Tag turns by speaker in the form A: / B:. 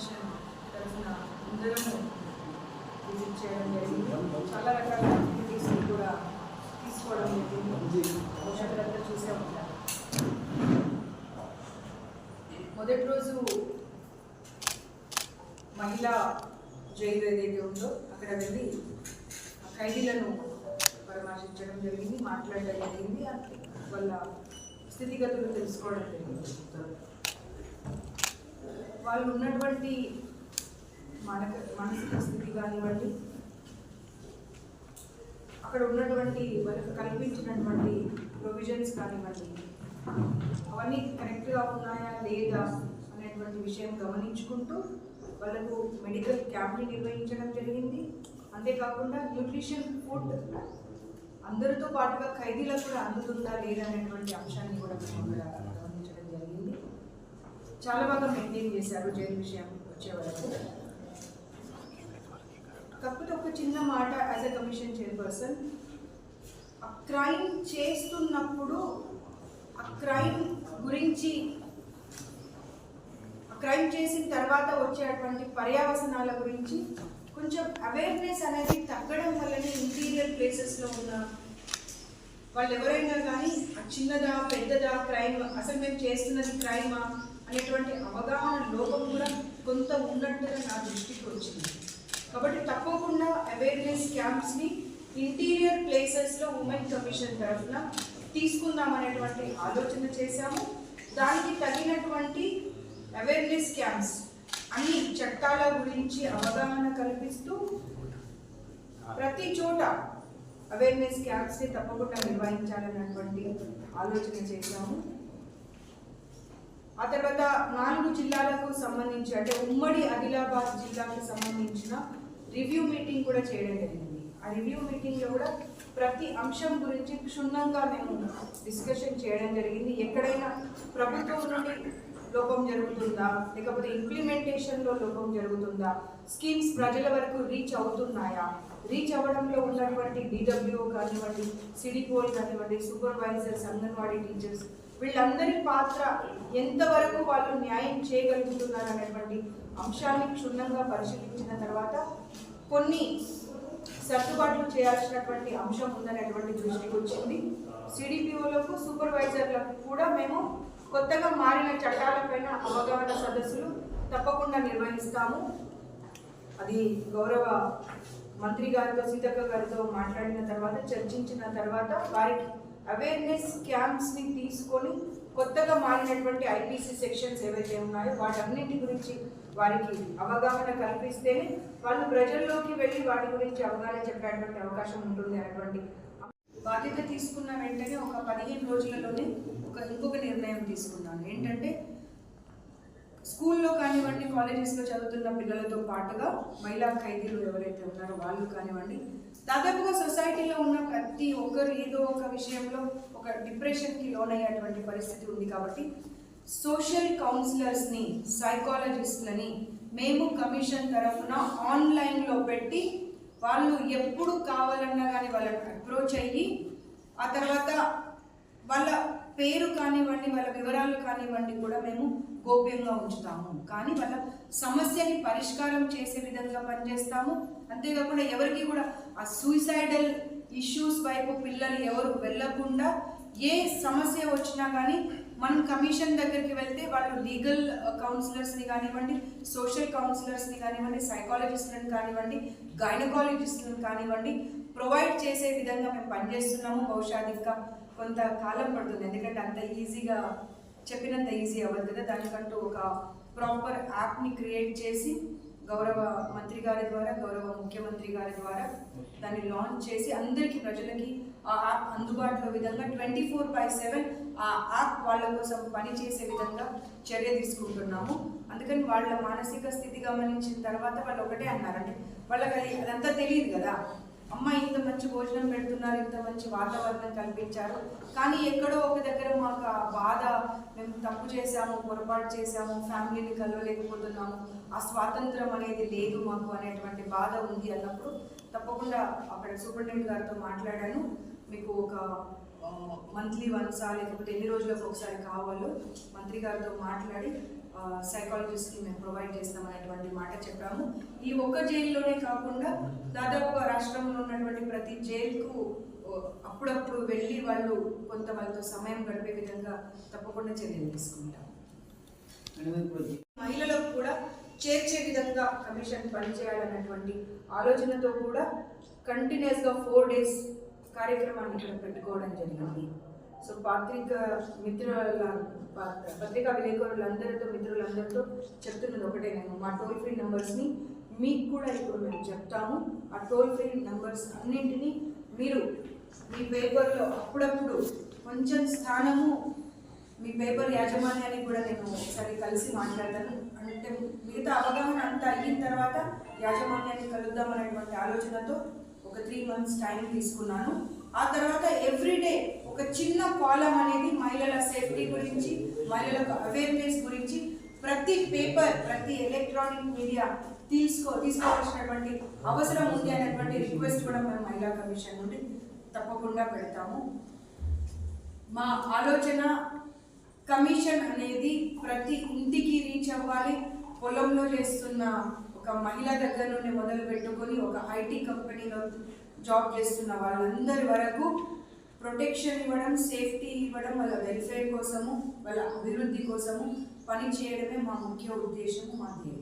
A: Commission తరఫున అందరము visit చేయడం జరిగింది. చాలా రకాల యాక్టివిటీస్ కూడా తీసుకోవడం జరిగింది. పోషకులంతా చూసే ఉంటారు. మొదటి రోజు మహిళా జైలు ఏదైతే ఉందో అక్కడ వెళ్ళి ఖైదీలను పరామర్శించడం జరిగింది మాట్లాడడం జరిగింది. వాళ్ళ స్థితిగతులు తెలుసుకోవడం జరిగింది. వాళ్ళు ఉన్నటువంటి మనక మానసిక స్థితి కానివ్వండి అక్కడ ఉన్నటువంటి వాళ్ళకి కల్పించినటువంటి ప్రొవిజన్స్ కానివ్వండి అవన్నీ కరెక్ట్గా ఉన్నాయా లేదా అనేటువంటి విషయం గమనించుకుంటూ వాళ్ళకు మెడికల్ క్యాంప్ని నిర్వహించడం జరిగింది. అంతేకాకుండా న్యూట్రిషన్ ఫుడ్ అందరితో పాటుగా ఖైదీలకు కూడా అందుతుందా లేదా అనేటువంటి అంశాన్ని కూడా మేము చాలా బాగా మెయింటైన్ చేశారు జైన్ విషయం వచ్చే వరకు. కాకపోతే ఒక చిన్న మాట యాజ్ ఎ కమిషన్ చైర్పర్సన్ ఆ క్రైమ్ చేస్తున్నప్పుడు ఆ క్రైమ్ గురించి ఆ క్రైమ్ చేసిన తర్వాత వచ్చేటువంటి పర్యావసనాల గురించి కొంచెం అవేర్నెస్ అనేది తగ్గడం వల్లనే ఇంటీరియర్ ప్లేసెస్లో ఉన్న వాళ్ళు ఎవరైనా కానీ ఆ చిన్నదా పెద్దదా క్రైమ్ అసలు మేము చేస్తున్నది క్రైమా అనేటువంటి అవగాహన లోపం కూడా కొంత ఉన్నట్టుగా నా దృష్టికి వచ్చింది. కాబట్టి తప్పకుండా అవేర్నెస్ క్యాంప్స్ని ఇంటీరియర్ ప్లేసెస్లో ఉమెన్ కమిషన్ తరఫున తీసుకుందాం అనేటువంటి ఆలోచన చేశాము. దానికి తగినటువంటి అవేర్నెస్ క్యాంప్స్ అన్ని చట్టాల గురించి అవగాహన కల్పిస్తూ ప్రతి చోట అవేర్నెస్ క్యాంప్స్ని తప్పకుండా నిర్వహించాలన్నటువంటి ఆలోచన చేశాము. ఆ తర్వాత నాలుగు జిల్లాలకు సంబంధించి అంటే ఉమ్మడి ఆదిలాబాద్ జిల్లాకు సంబంధించిన రివ్యూ మీటింగ్ కూడా చేయడం జరిగింది. ఆ రివ్యూ మీటింగ్లో కూడా ప్రతి అంశం గురించి క్షుణ్ణంగా మేము డిస్కషన్ చేయడం జరిగింది. ఎక్కడైనా ప్రభుత్వం నుండి లోపం జరుగుతుందా? లేకపోతే ఇంప్లిమెంటేషన్లో లోపం జరుగుతుందా? స్కీమ్స్ ప్రజల వరకు రీచ్ అవుతున్నాయా? రీచ్ అవ్వడంలో ఉన్నటువంటి డిడబ్ల్యూ కానివ్వండి సిడిపోల్ కానివ్వండి సూపర్వైజర్స్ అంగన్వాడీ టీచర్స్ వీళ్ళందరి పాత్ర ఎంతవరకు వాళ్ళు న్యాయం చేయగలుగుతున్నారు అనేటువంటి అంశాన్ని క్షుణ్ణంగా పరిశీలించిన తర్వాత కొన్ని సర్దుబాట్లు చేయాల్సినటువంటి అంశం ఉందనేటువంటి దృష్టికి వచ్చింది. సిడిపిఓలకు సూపర్వైజర్లకు కూడా మేము కొత్తగా మారిన చట్టాలపైన అవగాహన సదస్సులు తప్పకుండా నిర్వహిస్తాము. అది గౌరవ మంత్రి గారితో సీతక్క గారితో మాట్లాడిన తర్వాత చర్చించిన తర్వాత వారికి అవేర్నెస్ క్యాంప్స్ని తీసుకొని కొత్తగా మారినటువంటి ఐపీసీ సెక్షన్స్ ఏవైతే ఉన్నాయో వాటన్నింటి గురించి వారికి అవగాహన కల్పిస్తేనే వాళ్ళు ప్రజల్లోకి వెళ్ళి వాటి గురించి అవగాహన చెప్పేటువంటి అవకాశం ఉంటుంది అనేటువంటి బాధ్యత తీసుకున్న వెంటనే ఒక పదిహేను రోజులలోనే ఒక ఇంకొక నిర్ణయం తీసుకున్నాను ఏంటంటే స్కూల్లో కానివ్వండి కాలేజెస్లో చదువుతున్న పిల్లలతో పాటుగా మహిళా ఖైదీలు ఎవరైతే ఉన్నారో వాళ్ళు కానివ్వండి దాదాపుగా సొసైటీలో ఉన్న ప్రతి ఒక్కరు ఏదో ఒక విషయంలో ఒక డిప్రెషన్కి లోనయ్యేటువంటి పరిస్థితి ఉంది కాబట్టి సోషల్ కౌన్సిలర్స్ని సైకాలజిస్ట్లని మేము కమిషన్ తరఫున ఆన్లైన్లో పెట్టి వాళ్ళు ఎప్పుడు కావాలన్నా కానీ వాళ్ళని అప్రోచ్ అయ్యి ఆ తర్వాత వాళ్ళ పేరు కానివ్వండి వాళ్ళ వివరాలు కానివ్వండి కూడా మేము గోప్యంగా ఉంచుతాము. కానీ వాళ్ళ సమస్యని పరిష్కారం చేసే విధంగా పనిచేస్తాము. అంతేకాకుండా ఎవరికి కూడా ఆ సూసైడల్ ఇష్యూస్ వైపు పిల్లలు ఎవరు వెళ్ళకుండా ఏ సమస్య వచ్చినా కానీ మనం కమిషన్ దగ్గరికి వెళ్తే వాళ్ళు లీగల్ కౌన్సిలర్స్ని కానివ్వండి సోషల్ కౌన్సిలర్స్ని కానివ్వండి సైకాలజిస్ట్లను కానివ్వండి గైనకాలజిస్ట్లను కానివ్వండి ప్రొవైడ్ చేసే విధంగా మేము పనిచేస్తున్నాము. బహుశా ఇంకా కొంత కాలం పడుతుంది. ఎందుకంటే అంత ఈజీగా చెప్పినంత ఈజీ అవ్వదు కదా. దానికంటూ ఒక ప్రాపర్ యాప్ని క్రియేట్ చేసి గౌరవ మంత్రి గారి ద్వారా గౌరవ ముఖ్యమంత్రి గారి ద్వారా దాన్ని లాంచ్ చేసి అందరికీ ప్రజలకి ఆ యాప్ అందుబాటులో విధంగా ట్వంటీ ఫోర్ బై సెవెన్ ఆ యాప్ వాళ్ళ కోసం పని చేసే విధంగా చర్య తీసుకుంటున్నాము. అందుకని వాళ్ళ మానసిక స్థితి గమనించిన తర్వాత వాళ్ళు ఒకటే అన్నారంటే వాళ్ళకి అది అదంతా తెలియదు కదా. అమ్మ ఇంత మంచి భోజనం పెడుతున్నారు ఇంత మంచి వాతావరణం కల్పించారు. కానీ ఎక్కడో ఒక దగ్గర మాకు ఆ బాధ మేము తప్పు చేశాము పొరపాటు చేశాము ఫ్యామిలీని కలవలేకపోతున్నాము. ఆ స్వాతంత్రం అనేది లేదు మాకు అనేటువంటి బాధ ఉంది అన్నప్పుడు తప్పకుండా అక్కడ సూపరింటెండెంట్ గారితో మాట్లాడాను. మీకు ఒక మంత్లీ వన్సా లేకపోతే ఎన్ని రోజులకు ఒకసారి కావాలో మంత్రి గారితో మాట్లాడి సైకాలజిస్ట్ని మేము ప్రొవైడ్ చేస్తామనేటువంటి మాట చెప్పాము. ఈ ఒక్క జైల్లోనే కాకుండా దాదాపుగా రాష్ట్రంలో ఉన్నటువంటి ప్రతి జైలుకు అప్పుడప్పుడు వెళ్ళి వాళ్ళు కొంత వాళ్ళతో సమయం గడిపే విధంగా తప్పకుండా చర్యలు తీసుకుంటాం. మహిళలకు కూడా చేర్చే విధంగా కమిషన్ పనిచేయాలన్నటువంటి ఆలోచనతో కూడా కంటిన్యూస్గా ఫోర్ డేస్ కార్యక్రమాన్ని ఇక్కడ పెట్టుకోవడం జరిగింది. సో పాత్రిక మిత్రుల పత్రికా విలేకరులందరితో మిత్రులందరితో చెప్తున్నది ఒకటే నేను. మా టోల్ ఫ్రీ నెంబర్స్ని మీకు కూడా ఇప్పుడు మేము చెప్తాము. ఆ టోల్ ఫ్రీ నెంబర్స్ అన్నింటినీ మీరు మీ పేపర్లో అప్పుడప్పుడు కొంచెం స్థానము మీ పేపర్ యాజమాన్యానికి కూడా నేను ఒకసారి కలిసి మాట్లాడతాను. అంటే మిగతా అవగాహన అంతా అయిన తర్వాత యాజమాన్యాన్ని కలుద్దాం అనేటువంటి ఆలోచనతో ఒక త్రీ మంత్స్ టైం తీసుకున్నాను. ఆ తర్వాత ఎవ్రీడే ఒక చిన్న కాలం అనేది మహిళల సేఫ్టీ గురించి మహిళలకు అవేర్నెస్ గురించి ప్రతి పేపర్ ప్రతి ఎలక్ట్రానిక్ మీడియా తీసుకో తీసుకోవాల్సినటువంటి అవసరం ఉంది అనేటువంటి రిక్వెస్ట్ కూడా మేము మహిళా కమిషన్ నుండి తప్పకుండా పెడతాము. మా ఆలోచన కమిషన్ అనేది ప్రతి ఇంటికి రీచ్ అవ్వాలి. పొలంలో చేస్తున్న ఒక మహిళ దగ్గర నుండి మొదలు పెట్టుకొని ఒక ఐటీ కంపెనీలో జాబ్ చేస్తున్న వాళ్ళందరి వరకు ప్రొటెక్షన్ ఇవ్వడం సేఫ్టీ ఇవ్వడం వాళ్ళ వెల్ఫేర్ కోసము వాళ్ళ అభివృద్ధి కోసము పని చేయడమే మా ముఖ్య ఉద్దేశము మా ధ్యేయం